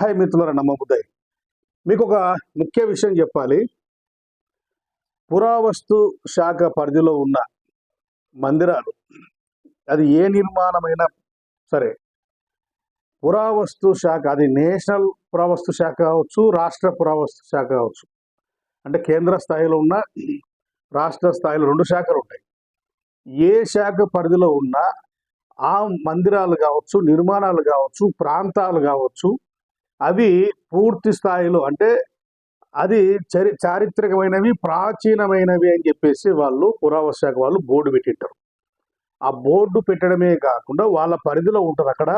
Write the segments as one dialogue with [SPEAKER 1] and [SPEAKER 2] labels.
[SPEAKER 1] Hi మిత్రులారా నమ్మబుద్దాయి మీకు ఒక ముఖ్య విషయం చెప్పాలి. పురావస్తు శాఖ పరిధిలో ఉన్న మందిరాలు అది ఏ నిర్మాణమైనా సరే పురావస్తు శాఖ అది నేషనల్ పురావస్తు శాఖ కావచ్చు రాష్ట్ర పురావస్తు శాఖ కావచ్చు. అంటే కేంద్ర స్థాయిలో ఉన్న రాష్ట్ర స్థాయిలో రెండు శాఖలు ఉంటాయి. ఏ శాఖ పరిధిలో ఉన్నా ఆ మందిరాలు కావచ్చు నిర్మాణాలు కావచ్చు ప్రాంతాలు కావచ్చు అవి పూర్తి స్థాయిలో అంటే అది చరి చారిత్రకమైనవి ప్రాచీనమైనవి అని చెప్పేసి వాళ్ళు పురావస్తు శాఖ వాళ్ళు బోర్డు పెట్టింటారు. ఆ బోర్డు పెట్టడమే కాకుండా వాళ్ళ పరిధిలో ఉంటుంది. అక్కడ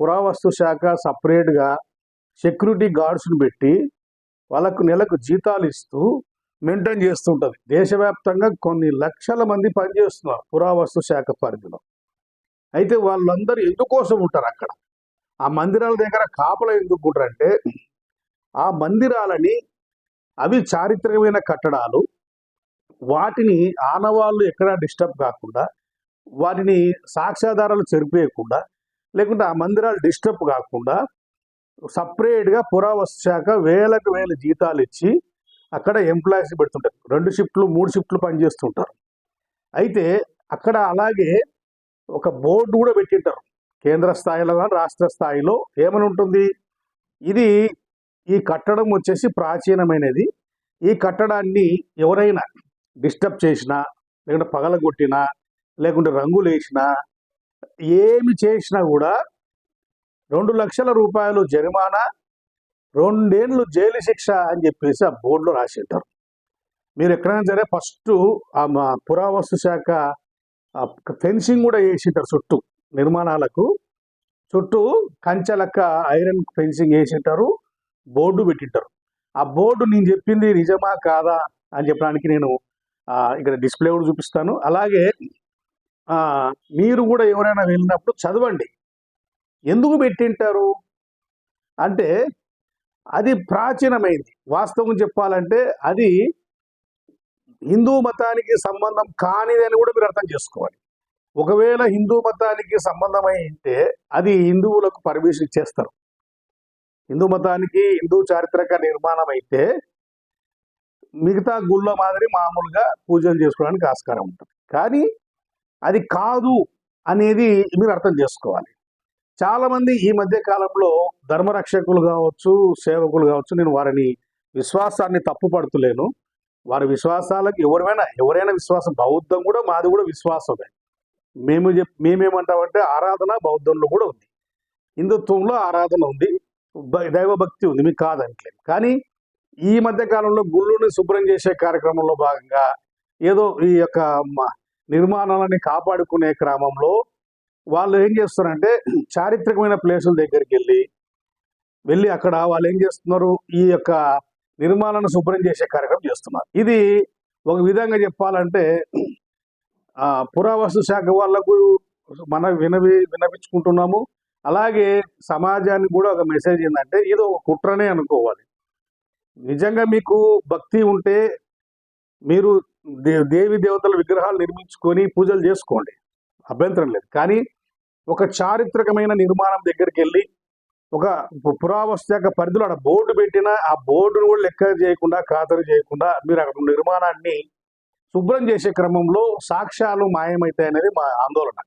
[SPEAKER 1] పురావస్తు శాఖ సపరేట్గా సెక్యూరిటీ గార్డ్స్ని పెట్టి వాళ్ళకు నెలకు జీతాలు ఇస్తూ మెయింటైన్ చేస్తుంటుంది. దేశవ్యాప్తంగా కొన్ని లక్షల మంది పనిచేస్తున్నారు పురావస్తు శాఖ పరిధిలో. అయితే వాళ్ళందరూ ఎందుకోసం ఉంటారు అక్కడ? ఆ మందిరాల దగ్గర కాపల ఎందుకుంటారంటే ఆ మందిరాలని అవి చారిత్రకమైన కట్టడాలు. వాటిని ఆనవాళ్ళు ఎక్కడా డిస్టర్బ్ కాకుండా వాటిని సాక్ష్యాధారాలు చెరిపేయకుండా లేకుంటే ఆ మందిరాలు డిస్టర్బ్ కాకుండా సపరేట్గా పురావస్తు శాఖ వేలకు వేల జీతాలు ఇచ్చి అక్కడ ఎంప్లాయీస్ పెడుతుంటారు. రెండు షిఫ్ట్లు మూడు షిఫ్ట్లు పనిచేస్తుంటారు. అయితే అక్కడ అలాగే ఒక బోర్డు కూడా పెట్టింటారు. కేంద్ర స్థాయిలో కానీ రాష్ట్ర స్థాయిలో ఏమని ఉంటుంది ఇది ఈ కట్టడం వచ్చేసి ప్రాచీనమైనది. ఈ కట్టడాన్ని ఎవరైనా డిస్టర్బ్ చేసినా లేకుంటే పగలగొట్టినా లేకుంటే రంగులు వేసినా ఏమి చేసినా కూడా రెండు లక్షల రూపాయలు జరిమానా రెండేళ్ళు జైలు శిక్ష అని చెప్పేసి ఆ బోర్డులో రాసి ఉంటారు మీరు ఎక్కడైనా సరే ఫస్ట్ ఆ మా పురావస్తు శాఖ ఫెన్సింగ్ కూడా వేసింటారు చుట్టూ. నిర్మాణాలకు చుట్టూ కంచెలక్క ఐరన్ ఫెన్సింగ్ వేసింటారు బోర్డు పెట్టింటారు. ఆ బోర్డు నేను చెప్పింది నిజమా కాదా అని చెప్పడానికి నేను ఇక్కడ డిస్ప్లే కూడా చూపిస్తాను. అలాగే మీరు కూడా ఎవరైనా వెళ్ళినప్పుడు చదవండి. ఎందుకు పెట్టింటారు? అంటే అది ప్రాచీనమైంది. వాస్తవం చెప్పాలంటే అది హిందూ మతానికి సంబంధం కానిదని కూడా మీరు అర్థం చేసుకోవాలి. ఒకవేళ హిందూ మతానికి సంబంధమై ఉంటే అది హిందువులకు పర్మిషన్ ఇచ్చేస్తారు. హిందూ మతానికి హిందూ చారిత్రక నిర్మాణం అయితే మిగతా గుళ్ళ మాదిరి మామూలుగా పూజలు చేసుకోవడానికి ఆస్కారం ఉంటుంది. కానీ అది కాదు అనేది మీరు అర్థం చేసుకోవాలి. చాలామంది ఈ మధ్య కాలంలో ధర్మరక్షకులు కావచ్చు సేవకులు కావచ్చు నేను వారిని విశ్వాసాన్ని తప్పుపడుతులేను వారి విశ్వాసాలకు ఎవరైనా ఎవరైనా విశ్వాసం బౌద్ధం కూడా మాది కూడా విశ్వాసమే. మేము చెప్ మేమేమంటామంటే ఆరాధన బౌద్ధంలో కూడా ఉంది. హిందుత్వంలో ఆరాధన ఉంది. దైవభక్తి ఉంది. మీకు కాదంటలేదు కానీ ఈ మధ్య కాలంలో గుళ్ళుని శుభ్రం చేసే కార్యక్రమంలో భాగంగా ఏదో ఈ యొక్క నిర్మాణాలని కాపాడుకునే క్రమంలో వాళ్ళు ఏం చేస్తున్నారంటే చారిత్రకమైన ప్లేసుల దగ్గరికి వెళ్ళి వెళ్ళి అక్కడ వాళ్ళు ఏం చేస్తున్నారు? ఈ యొక్క నిర్మాణాన్ని శుభ్రం చేసే కార్యక్రమం చేస్తున్నారు. ఇది ఒక విధంగా చెప్పాలంటే పురావస్తు శాఖ వాళ్ళకు మనం వినవి వినపించుకుంటున్నాము అలాగే సమాజానికి కూడా ఒక మెసేజ్ ఏంటంటే ఇది ఒక కుట్రనే అనుకోవాలి. నిజంగా మీకు భక్తి ఉంటే మీరు దే దేవి దేవతల విగ్రహాలు నిర్మించుకొని పూజలు చేసుకోండి. అభ్యంతరం లేదు. కానీ ఒక చారిత్రకమైన నిర్మాణం దగ్గరికి వెళ్ళి ఒక పురావస్తు శాఖ పరిధిలో అక్కడ బోర్డు పెట్టినా ఆ బోర్డును కూడా లెక్క చేయకుండా ఖాతరు చేయకుండా మీరు అక్కడ ఉన్న నిర్మాణాన్ని శుభ్రం చేసే క్రమంలో సాక్ష్యాలు మాయమవుతాయి అనేది మా ఆందోళన.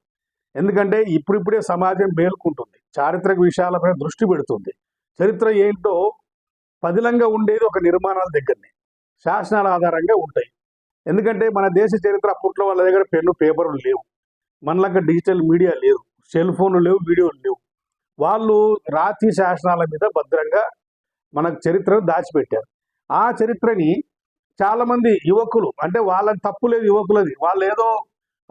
[SPEAKER 1] ఎందుకంటే ఇప్పుడిప్పుడే సమాజం మేల్కుంటుంది. చారిత్రక విషయాలపై దృష్టి పెడుతుంది. చరిత్ర ఏంటో పదిలంగా ఉండేది ఒక నిర్మాణాల దగ్గరనే. శాసనాల ఆధారంగా ఉంటాయి. ఎందుకంటే మన దేశ చరిత్ర అప్పట్లో వాళ్ళ దగ్గర పెన్ను పేపర్లు లేవు. మనలాగా డిజిటల్ మీడియా లేదు. సెల్ ఫోన్లు లేవు వీడియోలు లేవు. వాళ్ళు రాతి శాసనాల మీద భద్రంగా మనకు చరిత్రను దాచిపెట్టారు. ఆ చరిత్రని చాలా మంది యువకులు అంటే వాళ్ళని తప్పు లేదు యువకులది వాళ్ళు ఏదో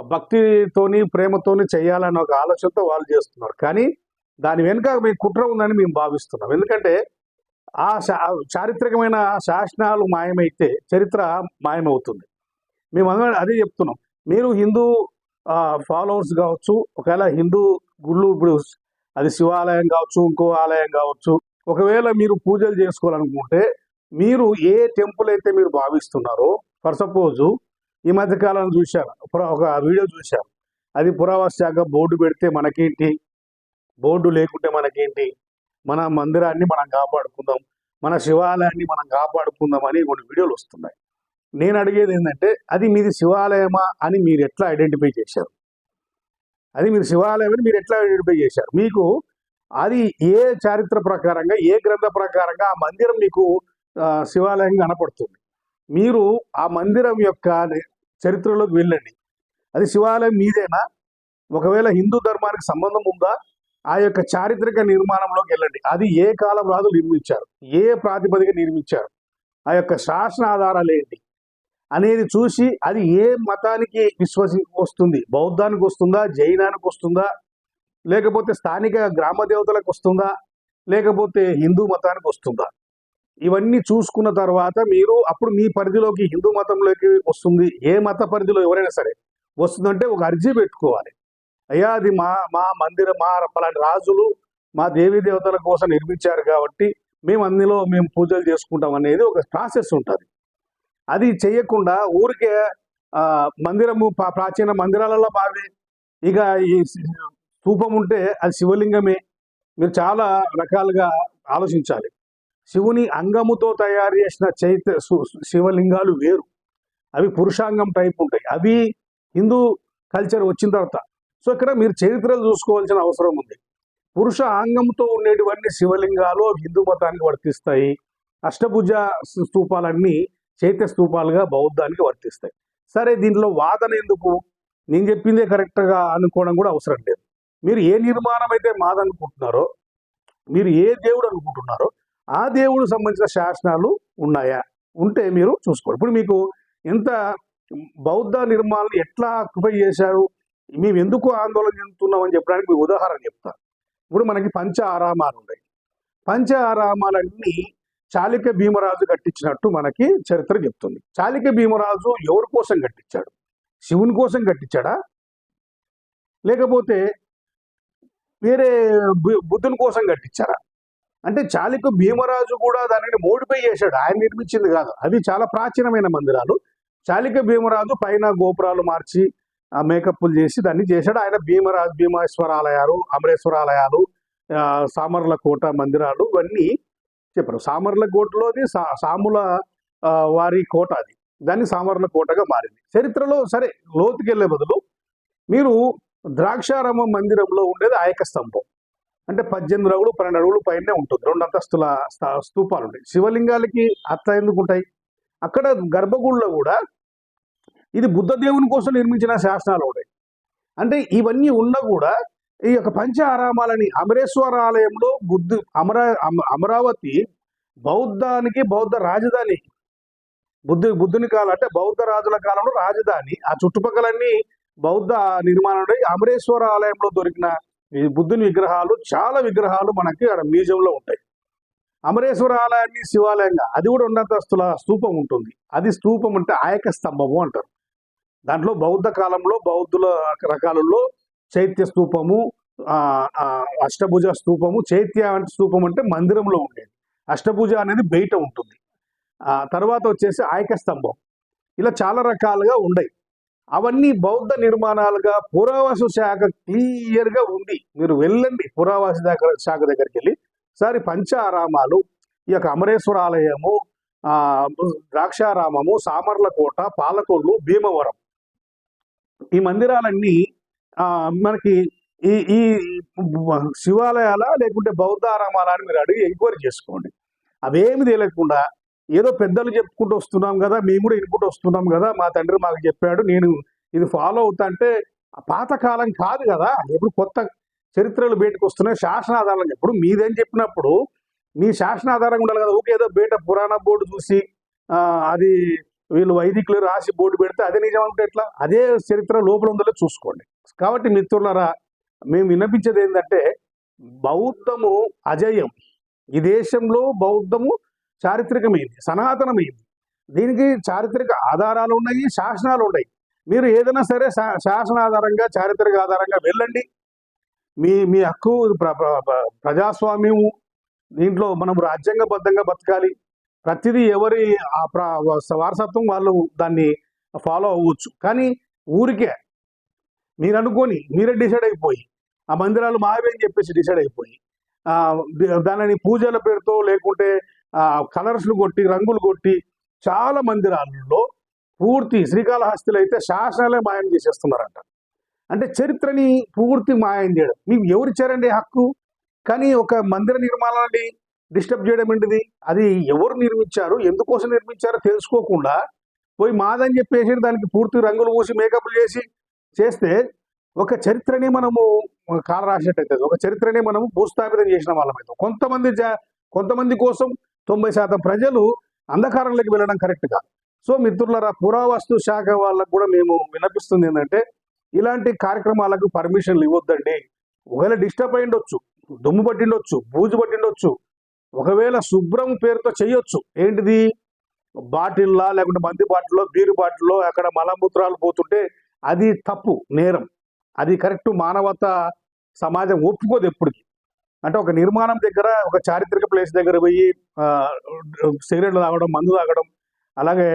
[SPEAKER 1] భక్తితోని ప్రేమతోని చేయాలన్న ఒక ఆలోచనతో వాళ్ళు చేస్తున్నారు. కానీ దాని వెనుక మీ కుట్ర ఉందని మేము భావిస్తున్నాం. ఎందుకంటే ఆ శా- చారిత్రకమైన శాసనాలు మాయమైతే చరిత్ర మాయమవుతుంది. మేము అందరం అదే చెప్తున్నాం. మీరు హిందూ ఫాలోవర్స్ కావచ్చు ఒకవేళ హిందూ గుళ్ళు ఇప్పుడు అది శివాలయం కావచ్చు ఇంకో ఆలయం కావచ్చు ఒకవేళ మీరు పూజలు చేసుకోవాలనుకుంటే మీరు ఏ టెంపుల్ అయితే మీరు భావిస్తున్నారో ఫర్ సపోజ్ ఈ మధ్య కాలం చూశారు ఒక వీడియో చూశాను. అది పురావస్తు శాఖ బోర్డు పెడితే మనకేంటి? బోర్డు లేకుంటే మనకేంటి? మన మందిరాన్ని మనం కాపాడుకుందాం మన శివాలయాన్ని మనం కాపాడుకుందాం అని కొన్ని వీడియోలు వస్తున్నాయి. నేను అడిగేది ఏంటంటే అది మీది శివాలయమా అని మీరు ఎట్లా ఐడెంటిఫై చేశారు? అది మీరు శివాలయం అని మీరు ఎట్లా ఐడెంటిఫై చేశారు? మీకు అది ఏ చారిత్ర ప్రకారంగా ఏ గ్రంథ ప్రకారంగా ఆ మందిరం మీకు శివాలయం కనపడుతుంది. మీరు ఆ మందిరం యొక్క చరిత్రలోకి వెళ్ళండి. అది శివాలయం మీదేనా? ఒకవేళ హిందూ ధర్మానికి సంబంధం ఉందా? ఆ యొక్క చారిత్రక నిర్మాణంలోకి వెళ్ళండి. అది ఏ కాలం రాజు నిర్మించారు. ఏ ప్రాతిపదిక నిర్మించారు? ఆ యొక్క శాసన ఆధారాలు ఏంటి? అనేది చూసి అది ఏ మతానికి విశ్వసి వస్తుంది? బౌద్ధానికి వస్తుందా? జైనానికి వస్తుందా? లేకపోతే స్థానిక గ్రామ దేవతలకు వస్తుందా? లేకపోతే హిందూ మతానికి వస్తుందా? ఇవన్నీ చూసుకున్న తర్వాత మీరు అప్పుడు మీ పరిధిలోకి హిందూ మతంలోకి వస్తుంది. ఏ మత పరిధిలో ఎవరైనా సరే వస్తుందంటే ఒక అర్జీ పెట్టుకోవాలి. అయ్యా అది మా మా మందిరం మా పలాంటి రాజులు మా దేవీ దేవతల కోసం నిర్మించారు కాబట్టి మేము అందులో మేము పూజలు చేసుకుంటాం అనేది ఒక ప్రాసెస్ ఉంటుంది. అది చేయకుండా ఊరికే మందిరము ప్రాచీన మందిరాలలో బావి ఇక ఈ స్థూపం ఉంటే అది శివలింగమే. మీరు చాలా రకాలుగా ఆలోచించాలి. శివుని అంగముతో తయారు చేసిన చైత సు- శివలింగాలు వేరు. అవి పురుషాంగం టైప్ ఉంటాయి. అవి హిందూ కల్చర్ వచ్చిన తర్వాత. సో ఇక్కడ మీరు చరిత్రలు చూసుకోవాల్సిన అవసరం ఉంది. పురుష అంగంతో ఉండేటివన్నీ శివలింగాలు హిందూ మతానికి వర్తిస్తాయి. అష్టభుజ స్తూపాలన్నీ చైత్య స్తూపాలుగా బౌద్ధానికి వర్తిస్తాయి. సరే దీంట్లో వాదన ఎందుకు? నేను చెప్పిందే కరెక్ట్గా అనుకోవడం కూడా అవసరం లేదు. మీరు ఏ నిర్మాణం అయితే మాదనుకుంటున్నారో మీరు ఏ దేవుడు అనుకుంటున్నారో ఆ దేవుడు సంబంధించిన శాసనాలు ఉన్నాయా? ఉంటే మీరు చూసుకోండి. ఇప్పుడు మీకు ఇంత బౌద్ధ నిర్మాణాలు ఎట్లా ఆక్యుపై చేశారు? మేము ఎందుకు ఆందోళన చెందుతున్నాం అని చెప్పడానికి మీకు ఉదాహరణ చెప్తాను ఇప్పుడు మనకి పంచ ఆరామాలు ఉన్నాయి. పంచ ఆరామాలన్నీ చాళుక్య భీమరాజు కట్టించినట్టు మనకి చరిత్ర చెప్తుంది. చాళుక్య భీమరాజు ఎవరి కోసం కట్టించాడు? శివుని కోసం కట్టించాడా? లేకపోతే వేరే బు- బుద్ధుని కోసం కట్టించారా? అంటే చాలిక భీమరాజు కూడా దానిని మోడిఫై చేశాడు. ఆయన నిర్మించింది కాదు. అవి చాలా ప్రాచీనమైన మందిరాలు. చాలిక భీమరాజు పైన గోపురాలు మార్చి ఆ మేకప్లు చేసి దాన్ని చేశాడు. ఆయన భీమరాజు భీమేశ్వర ఆలయాలు అమరేశ్వర ఆలయాలు ఆ, సామర్ల కోట మందిరాలు ఇవన్నీ చెప్పారు. సామర్ల కోటలోది సా సాముల ఆ, వారి కోట అది. దాన్ని సామర్ల కోటగా మారింది. చరిత్రలో సరే లోతుకెళ్ళే బదులు మీరు ద్రాక్షారామ మందిరంలో ఉండేది ఆయక స్తంభం అంటే పద్దెనిమిది అడుగులు పన్నెండు అడుగులు పైనే ఉంటుంది. రెండు అంతస్తుల స్థూపాలు స్తూపాలు ఉంటాయి. శివలింగాలకి అట్లా ఎందుకు ఉంటాయి? అక్కడ గర్భగుడిలో కూడా ఇది బుద్ధ దేవుని కోసం నిర్మించిన శాసనాలు ఉన్నాయి అంటే ఇవన్నీ ఉన్నా కూడా ఈ యొక్క పంచ ఆరామాలని అమరేశ్వర ఆలయంలో బుద్ధు అమరా అమ- అమరావతి బౌద్ధానికి బౌద్ధ రాజధాని బుద్ధు బుద్ధుని కాలం అంటే బౌద్ధ రాజుల కాలంలో రాజధాని ఆ చుట్టుపక్కలన్నీ బౌద్ధ నిర్మాణం అమరేశ్వర ఆలయంలో దొరికిన ఈ బుద్ధుని విగ్రహాలు చాలా విగ్రహాలు మనకి అక్కడ మ్యూజియంలో ఉంటాయి. అమరేశ్వర ఆలయాన్ని శివాలయంగా అది కూడా ఉన్నతస్తుల స్తూపం ఉంటుంది. అది స్తూపం అంటే ఆయక స్తంభము అంటారు. దాంట్లో బౌద్ధ కాలంలో బౌద్ధుల రకాలలో చైత్య స్తూపము అష్టభుజ స్తూపము చైత్య అంటే స్తూపం అంటే మందిరంలో ఉండేది. అష్టభుజ అనేది బయట ఉంటుంది. తర్వాత వచ్చేసి ఆయక స్తంభం. ఇలా చాలా రకాలుగా ఉన్నాయి అవన్నీ బౌద్ధ నిర్మాణాలుగా పురావాసు శాఖ క్లియర్గా ఉంది. మీరు వెళ్ళండి పురావాసు దగ్గర శాఖ దగ్గరికి వెళ్ళి. సారి పంచారామాలు ఈ యొక్క అమరేశ్వర ఆలయము ద్రాక్షారామము సామర్లకోట పాలకొల్లు భీమవరం. ఈ మందిరాలన్నీ మనకి ఈ ఈ శివాలయాల లేకుంటే బౌద్ధారామాల అని మీరు అడిగి ఎంక్వైరీ చేసుకోండి. అవేమి తెలియకుండా ఏదో పెద్దలు చెప్పుకుంటూ వస్తున్నాం కదా మేము కూడా ఇన్పుట్ వస్తున్నాం కదా మా తండ్రి మాకు చెప్పాడు నేను ఇది ఫాలో అవుతా అంటే పాతకాలం కాదు కదా ఎప్పుడు కొత్త చరిత్రలు బయటకు వస్తున్నాయి శాసనాధారం ఎప్పుడు మీదేం చెప్పినప్పుడు మీ శాసనాధారంగా ఉండాలి కదా ఊకే ఏదో బయట పురాణ బోర్డు చూసి అది వీళ్ళు వైదికులు రాసి బోర్డు పెడితే అదే నిజం అంటే ఎట్లా? అదే చరిత్ర లోపల ఉందో చూసుకోండి. కాబట్టి మిత్రులరా మేము విన్నపించేది ఏంటంటే బౌద్ధము అజయం. ఈ దేశంలో బౌద్ధము చారిత్రకమైంది సనాతనమైంది. దీనికి చారిత్రక ఆధారాలు ఉన్నాయి శాసనాలు ఉన్నాయి. మీరు ఏదైనా సరే శా- శాసనాధారంగా చారిత్రక ఆధారంగా వెళ్ళండి. మీ మీ హక్కు ప్ర- ప్రజాస్వామ్యము దీంట్లో మనం రాజ్యాంగబద్ధంగా బతకాలి. ప్రతిదీ ఎవరి ఆ ప్ర- వారసత్వం వాళ్ళు దాన్ని ఫాలో అవ్వచ్చు. కానీ ఊరికే మీరు అనుకొని మీరే డిసైడ్ అయిపోయి ఆ మందిరాలు మావే అని చెప్పేసి డిసైడ్ అయిపోయి దానిని పూజల పేరుతో లేకుంటే కలర్స్లు కొట్టి రంగులు కొట్టి చాలా మందిరాల్లో పూర్తి శ్రీకాళహస్తిలో అయితే శాసనాలే మాయం చేసేస్తున్నారంట. అంటే చరిత్రని పూర్తి మాయం చేయడం. మీకు ఎవరిచ్చారండి హక్కు? కానీ ఒక మందిర నిర్మాణాన్ని డిస్టర్బ్ చేయడం ఏంటిది? అది ఎవరు నిర్మించారు? ఎందుకోసం నిర్మించారో తెలుసుకోకుండా పోయి మాదని చెప్పేసి దానికి పూర్తి రంగులు పూసి మేకప్లు చేసి చేస్తే ఒక చరిత్రని మనము కాల రాసినట్టయితే ఒక చరిత్రని మనము భూస్థాపితం చేసిన వాళ్ళమైతే కొంతమంది కొంతమంది కోసం తొంభై శాతం ప్రజలు అంధకారంలోకి వెళ్ళడం కరెక్ట్ కాదు. సో మిత్రులరా పురావస్తు శాఖ వాళ్ళకు కూడా మేము వినపిస్తుంది ఏంటంటే ఇలాంటి కార్యక్రమాలకు పర్మిషన్లు ఇవ్వద్దండి. ఒకవేళ డిస్టర్బ్ అయ్యిండొచ్చు దుమ్ము పట్టిండొచ్చు బూజు పట్టిండొచ్చు ఒకవేళ శుభ్రం పేరుతో చేయొచ్చు ఏంటిది? బాటిల్లా లేకుంటే మంది బాటిల్లో బీరు బాటిల్లో అక్కడ మలమూత్రాలు పోతుంటే అది తప్పు నేరం. అది కరెక్ట్ మానవత సమాజం ఒప్పుకోదు ఎప్పటికీ. అంటే ఒక నిర్మాణం దగ్గర ఒక చారిత్రక ప్లేస్ దగ్గర పోయి సిగరెట్లు తాగడం మందు తాగడం అలాగే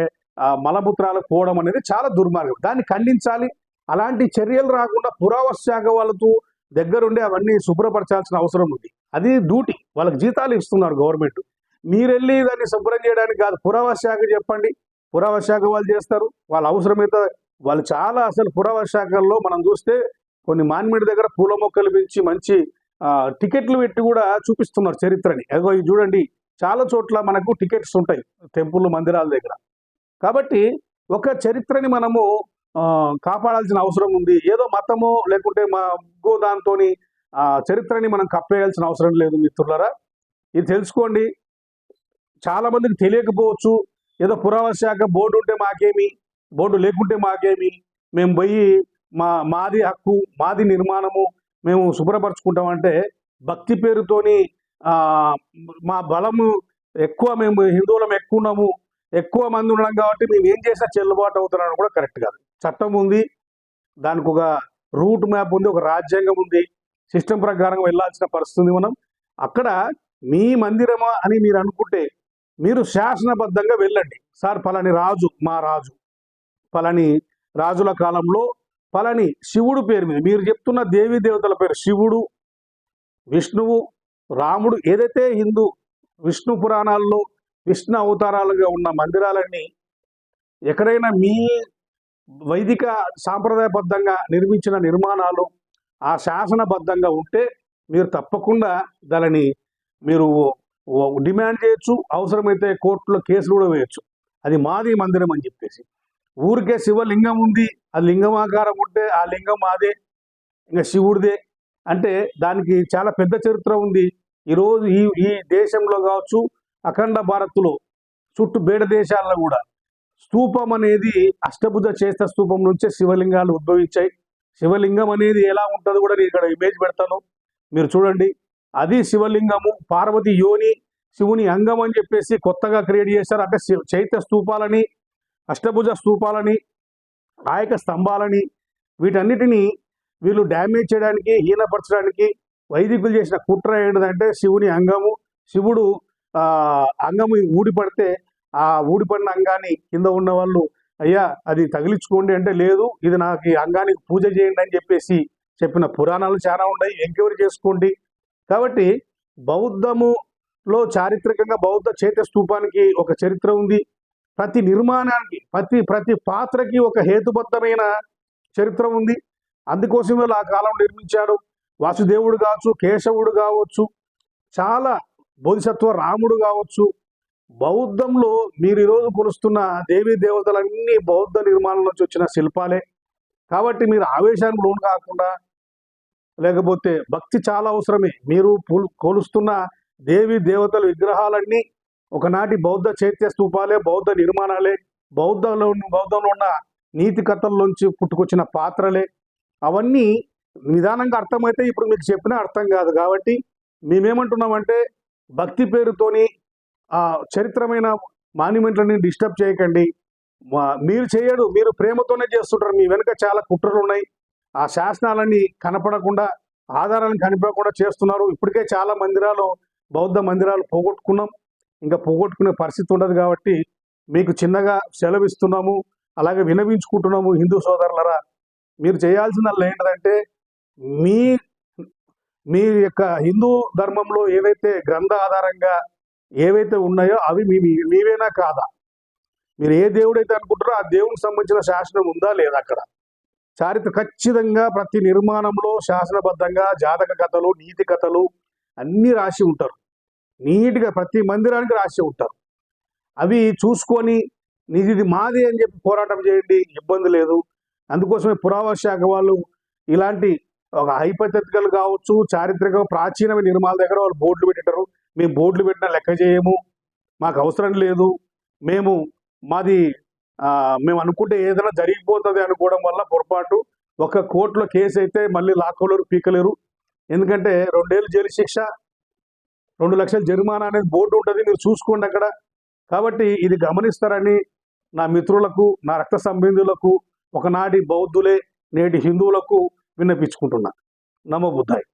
[SPEAKER 1] మలమూత్రాలు పోవడం అనేది చాలా దుర్మార్గం. దాన్ని ఖండించాలి. అలాంటి చర్యలు రాకుండా పురావస్తు శాఖ వాళ్ళతో దగ్గరుండి అవన్నీ శుభ్రపరచాల్సిన అవసరం ఉంది. అది డ్యూటీ. వాళ్ళకి జీతాలు ఇస్తున్నారు గవర్నమెంట్. మీరెళ్ళి దాన్ని శుభ్రం చేయడానికి కాదు. పురావస్తు శాఖ చెప్పండి. పురావస్తు శాఖ వాళ్ళు చేస్తారు. వాళ్ళ అవసరమైతే వాళ్ళు చాలా అసలు పురావస్తు శాఖల్లో మనం చూస్తే కొన్ని మాన్మిడి దగ్గర పూల మొక్కలు పెంచి మంచి టికెట్లు పెట్టి కూడా చూపిస్తున్నారు చరిత్రని. అదిగో ఇది చూడండి. చాలా చోట్ల మనకు టికెట్స్ ఉంటాయి. టెంపుల్ మందిరాల దగ్గర. కాబట్టి ఒక చరిత్రని మనము కాపాడాల్సిన అవసరం ఉంది. ఏదో మతము లేకుంటే మా ఇంకో దాంతో చరిత్రని మనం కప్పేయాల్సిన అవసరం లేదు మిత్రులరా. ఇది తెలుసుకోండి. చాలా మందికి తెలియకపోవచ్చు. ఏదో పురావశాఖ బోర్డు ఉంటే మాకేమి బోర్డు లేకుంటే మాకేమి. మేము పోయి మా మాది హక్కు మాది నిర్మాణము మేము శుభ్రపరచుకుంటామంటే భక్తి పేరుతోని మా బలము ఎక్కువ మేము హిందువులం ఎక్కువ ఉన్నాము ఎక్కువ మంది ఉన్నాం కాబట్టి మేము ఏం చేసినా చెల్లుబాటు అవుతున్నాను కూడా కరెక్ట్ కాదు. చట్టం ఉంది దానికి ఒక రూట్ మ్యాప్ ఉంది ఒక రాజ్యాంగం ఉంది సిస్టమ్ ప్రకారం వెళ్ళాల్సిన పరిస్థితి మనం. అక్కడ మీ మందిరమా అని మీరు అనుకుంటే మీరు శాసనబద్ధంగా వెళ్ళండి. సార్ పలాని రాజు మా రాజు పలాని రాజుల కాలంలో పలాని శివుడు పేరు మీద. మీరు చెప్తున్న దేవీ దేవతల పేరు శివుడు విష్ణువు రాముడు ఏదైతే హిందూ విష్ణు పురాణాల్లో విష్ణు అవతారాలుగా ఉన్న మందిరాలన్నీ ఎక్కడైనా మీ వైదిక సాంప్రదాయబద్ధంగా నిర్మించిన నిర్మాణాలు ఆ శాసనబద్ధంగా ఉంటే మీరు తప్పకుండా దానిని మీరు డిమాండ్ చేయొచ్చు. అవసరమైతే కోర్టులో కేసులు కూడా వేయచ్చు. అది మాది మందిరం అని చెప్పేసి. ఊరికే శివలింగం ఉంది ఆ లింగం ఆకారం ఉంటే ఆ లింగం మాదే ఇంకా శివుడిదే అంటే దానికి చాలా పెద్ద చరిత్ర ఉంది. ఈరోజు ఈ ఈ దేశంలో కావచ్చు అఖండ భారత్లో చుట్టూ బేడ దేశాల్లో కూడా స్తూపం అనేది అష్టభుజ చేత స్తూపం నుంచే శివలింగాలు ఉద్భవించాయి. శివలింగం అనేది ఎలా ఉంటుందో కూడా నేను ఇక్కడ ఇమేజ్ పెడతాను. మీరు చూడండి అది శివలింగము పార్వతి యోని శివుని అంగం అని చెప్పేసి కొత్తగా క్రియేట్ చేశారు. అంటే శివ- చైత్య స్తూపాలని అష్టభుజ స్తూపాలని ఆయక స్తంభాలని వీటన్నిటిని వీళ్ళు డ్యామేజ్ చేయడానికి హీనపరచడానికి వైదికులు చేసిన కుట్ర ఏంటంటే శివుని అంగము. శివుడు అంగము ఊడిపడితే ఆ ఊడిపడిన అంగాన్ని కింద ఉన్న వాళ్ళు అయ్యా అది తగిలించుకోండి అంటే లేదు ఇది నాకు ఈ అంగానికి పూజ చేయండి అని చెప్పేసి చెప్పిన పురాణాలు చాలా ఉన్నాయి ఎంక్వైరీ చేసుకోండి. కాబట్టి బౌద్ధములో చారిత్రకంగా బౌద్ధ చైత్య స్తూపానికి ఒక చరిత్ర ఉంది. ప్రతి నిర్మాణానికి ప్రతి ప్రతి పాత్రకి ఒక హేతుబద్ధమైన చరిత్ర ఉంది. అందుకోసం వీళ్ళు ఆ కాలం నిర్మించారు వాసుదేవుడు కావచ్చు కేశవుడు కావచ్చు చాలా బోధిసత్వ రాముడు కావచ్చు. బౌద్ధంలో మీరు ఈరోజు కొలుస్తున్న దేవీ దేవతలన్నీ బౌద్ధ నిర్మాణం నుంచి వచ్చిన శిల్పాలే. కాబట్టి మీరు ఆవేశానికి లోను కాకుండా లేకపోతే భక్తి చాలా అవసరమే. మీరు కోలుస్తున్న కొలుస్తున్న దేవి దేవతల విగ్రహాలన్నీ ఒకనాటి బౌద్ధ చైత్య స్తూపాలే బౌద్ధ నిర్మాణాలే బౌద్ధంలో బౌద్ధంలో ఉన్న నీతి కథల్లోంచి పుట్టుకొచ్చిన పాత్రలే. అవన్నీ నిదానంగా అర్థమైతే ఇప్పుడు మీకు చెప్పినా అర్థం కాదు. కాబట్టి మేమేమంటున్నామంటే భక్తి పేరుతోని ఆ చరిత్రమైన మాన్యుమెంట్లని డిస్టర్బ్ చేయకండి. మా- మీరు చేయడు మీరు ప్రేమతోనే చేస్తుంటారు. మీ వెనుక చాలా కుట్రలు ఉన్నాయి ఆ శాసనాలన్నీ కనపడకుండా ఆధారాలను కనపడకుండా చేస్తున్నారు. ఇప్పటికే చాలా మందిరాలు బౌద్ధ మందిరాలు పోగొట్టుకున్నాం. ఇంకా పోగొట్టుకునే పరిస్థితి ఉండదు కాబట్టి మీకు చిన్నగా సెలవిస్తున్నాము అలాగే వినవించుకుంటున్నాము హిందూ సోదరులరా. మీరు చేయాల్సిందల్లా ఏంటంటే మీ మీ యొక్క హిందూ ధర్మంలో ఏవైతే గ్రంథ ఆధారంగా ఏవైతే ఉన్నాయో అవి మీ మీవేనా కాదా? మీరు ఏ దేవుడైతే అనుకుంటారో ఆ దేవునికి సంబంధించిన శాసనం ఉందా లేదా అక్కడ? చారిత్ర ఖచ్చితంగా ప్రతి నిర్మాణంలో శాసనబద్ధంగా జాతక కథలు నీతి కథలు అన్నీ రాసి ఉంటారు. నీట్గా ప్రతి మందిరానికి రాసి ఉంటారు. అవి చూసుకొని నీది ఇది మాది అని చెప్పి పోరాటం చేయండి ఇబ్బంది లేదు. అందుకోసమే పురావస్తు శాఖ వాళ్ళు ఇలాంటి ఒక హైపథెటికల్ కావచ్చు చారిత్రక ప్రాచీనమైన నిర్మాణాల దగ్గర వాళ్ళు బోర్డులు పెట్టారు మేము బోర్డులు పెట్టినా లెక్క చేయము. మాకు అవసరం లేదు. మేము మాది మేము అనుకుంటే ఏదైనా జరిగిపోతుంది అనుకోవడం వల్ల పొరపాటు. ఒక కోర్టులో కేసు అయితే మళ్ళీ లాక్కోలేరు పీకలేరు. ఎందుకంటే రెండేళ్ళు జైలు శిక్ష రెండు లక్షల జరిమానా అనేది బోర్డు ఉంటుంది మీరు చూసుకోండి అక్కడ. కాబట్టి ఇది గమనిస్తారని నా మిత్రులకు నా రక్త సంబంధులకు ఒకనాటి బౌద్ధులే నేటి హిందువులకు విన్నపించుకుంటున్నా. నమో బుద్ధాయి.